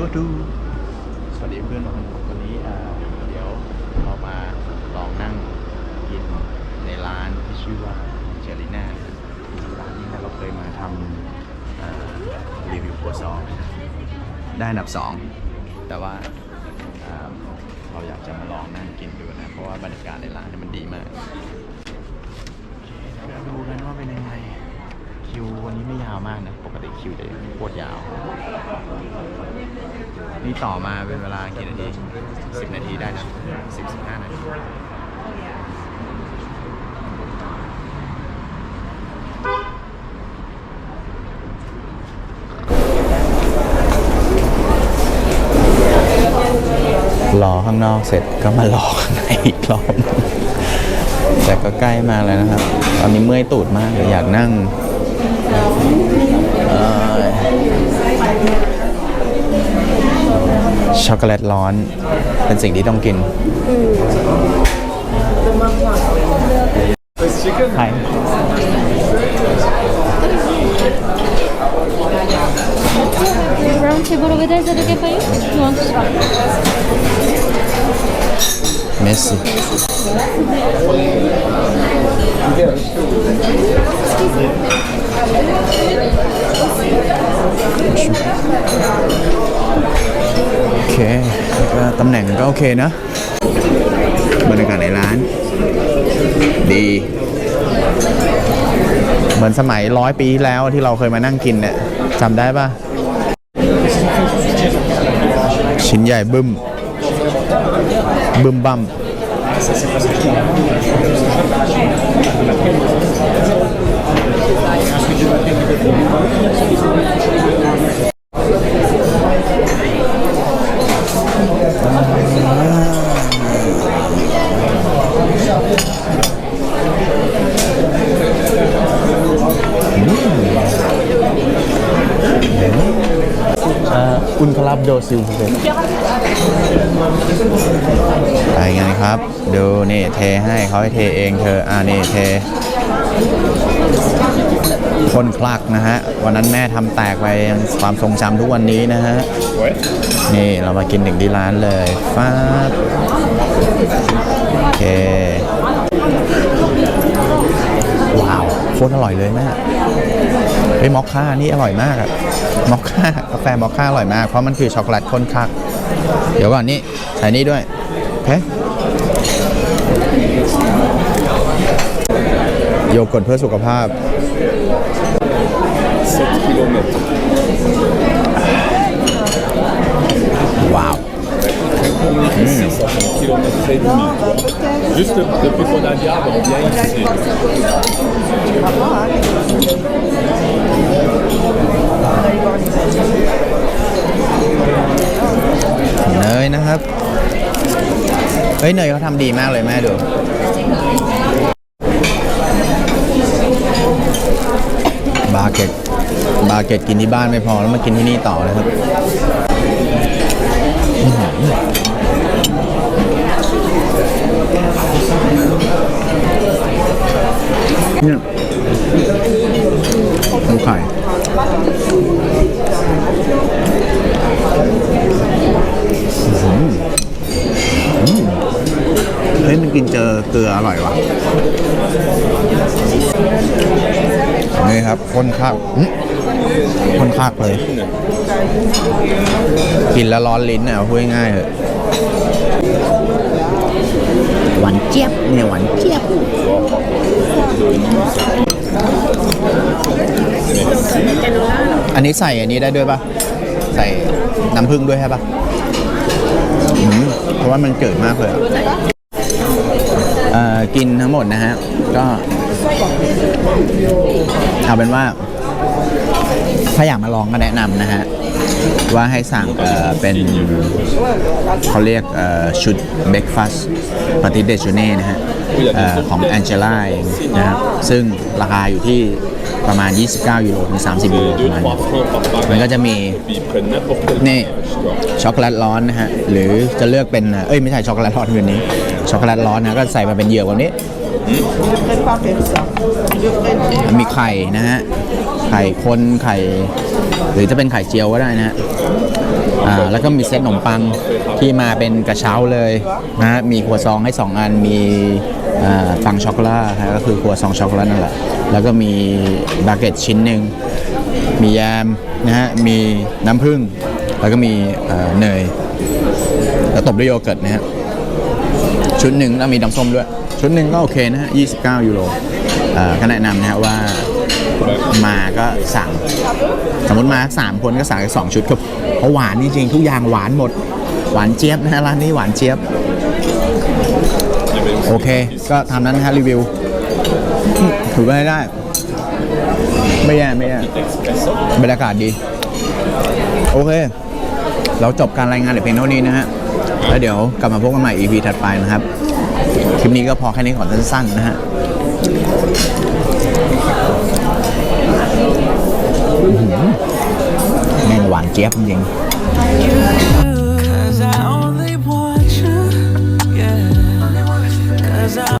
ชูดูสวัสดีเพื่อนวันนี้อ่าเดี๋ยวเรามาลองนั่งกินในร้านที่ชื่อว่าเจลิน่าร้านนี้นะเราเคยมาทำรีวิวครัวซองได้อันดับสองแต่ว่าเราอยากจะมาลองนั่งกินดูนะ เพราะว่าบรรยากาศในร้านนี่มันดีมากเดี๋ยวดูกันว่าเป็นยังไงคิววันนี้ไม่ยาวมากนะ ปกติคิวจะโคตรยาว นี่ต่อมาเป็นเวลากี่นาทีสิบนาทีได้นะสิบสิบห้านาทีรอข้างนอกเสร็จก็มารอข้างในอีกรอบแต่ก็ใกล้มาแล้วนะครับ ตอนนี้เมื่อยตูดมากเลยอยากนั่ง เออ ช็อกโกแลตร้อน เป็นสิ่งที่ต้องกินใคร Brown table over there, is that okay for you? You want to swap? เมสซี่โอเค ก็ตำแหน่งก็โอเคนะ บรรยากาศในร้าน ดี เหมือนสมัยร้อยปีแล้วที่เราเคยมานั่งกินเนี่ยจำได้ปะชิ้นใหญ่บึ้ม บึ้มบั้มอุ นคลับโดซิลไปไงครับ ดูนี่เทให้เขาให้เทเองเธอ อ่านี่เท คนคลักนะฮะ วันนั้นแม่ทำแตกไปยังความทรงจำทุกวันนี้นะฮะ นี่เรามากินถึงที่ร้านเลยฟ้าบโอเค ว้าวโคตรอร่อยเลยแม่ เฮ้ยมอคค่านี่อร่อยมากอะมอคค่ากาแฟมอคค่าอร่อยมาก เพราะมันคือช็อกโกแลตข้นคัก เดี๋ยวก่อนนี่ใส่นี่ด้วยโอเคโยเกิร์ตเพื่อสุขภาพ7 km. ว้าว C'est 6 km et demi. Juste depuis qu'on a diable, on vient ici. เนยนะครับ เฮ้ยเนยเขาทำดีมากเลยแม่ดูบาเก็ตบาเก็ตกินที่บ้านไม่พอแล้วมากินที่นี่ต่อเลยครับอื้อหือเนี่ยดูไข่ เฮ้ย มันกินเจอเกลืออร่อยว่ะนี่ครับคนคักอื้อคนคักเลย กินแล้วร้อนลิ้นอะพูดง่ายๆเถอะหวานเจี๊ยบเนี่ยหวานเจี๊ยบอันนี้ใส่อันนี้ได้ด้วยปะใส่น้ำผึ้งด้วยใช่ปะอืมเพราะว่ามันเกิดมากเลยอะเอ่อ กินทั้งหมดนะฮะ ก็เอาเป็นว่า ถ้าอยากมาลองก็แนะนำนะฮะ ว่าให้สั่งเอ่อเป็นเขาเรียกเอ่อชุดเบรกฟาสต์ปาติเดจูเน่นะฮะเอ่อของแองเจล่าเองนะครับซึ่งราคาอยู่ที่ประมาณ 29 ยูโรถึง 30 ยูโรประมาณมันก็จะมี นี่ ช็อกโกแลตร้อนนะฮะ หรือจะเลือกเป็น เอ้ย ไม่ใช่ช็อกโกแลตร้อนคืนนี้ ช็อกโกแลตร้อนนะก็ใส่มาเป็นเหยื่อกว่านี้ มีไข่นะฮะ ไข่คนไข่ หรือจะเป็นไข่เจียวก็ได้นะฮะอ่าแล้วก็มีเซตขนมปังที่มาเป็นกระเช้าเลยนะฮะมีครัวซองให้ 2 อันมีอ่าปังช็อกโกแลตนะก็คือครัวซองช็อกโกแลตนั่นแหละแล้วก็มีบาเกตชิ้นหนึ่งมีแยมนะฮะมีน้ำผึ้งแล้วก็มีเอ่อเนยแล้วตบด้วยโยเกิร์ตนะฮะ ชุดหนึ่งแล้วมีน้ำส้มด้วย ชุดหนึ่งก็โอเคนะฮะ 29 ยูโรอ่อก็แนะนำนะฮะว่ามาก็สั่ง สมมติมาสามคนก็สั่งแค่สองชุดครับเพราะหวานจริงๆทุกอย่างหวานหมด หวานเจี๊ยบนะฮะร้านนี้หวานเจี๊ยบ โอเค ก็ทำนั้นนะฮะรีวิวถือว่าได้ ไม่แย่ไม่แย่บรรยากาศดี โอเค เราจบการรายงานแต่เพียงเท่านี้นะฮะ แล้วเดี๋ยวกลับมาพบกันใหม่ EP ถัดไปนะครับ คลิปนี้ก็พอแค่นี้ก่อนสั้นๆนะฮะแม่งหวานเจี๊ยบจริง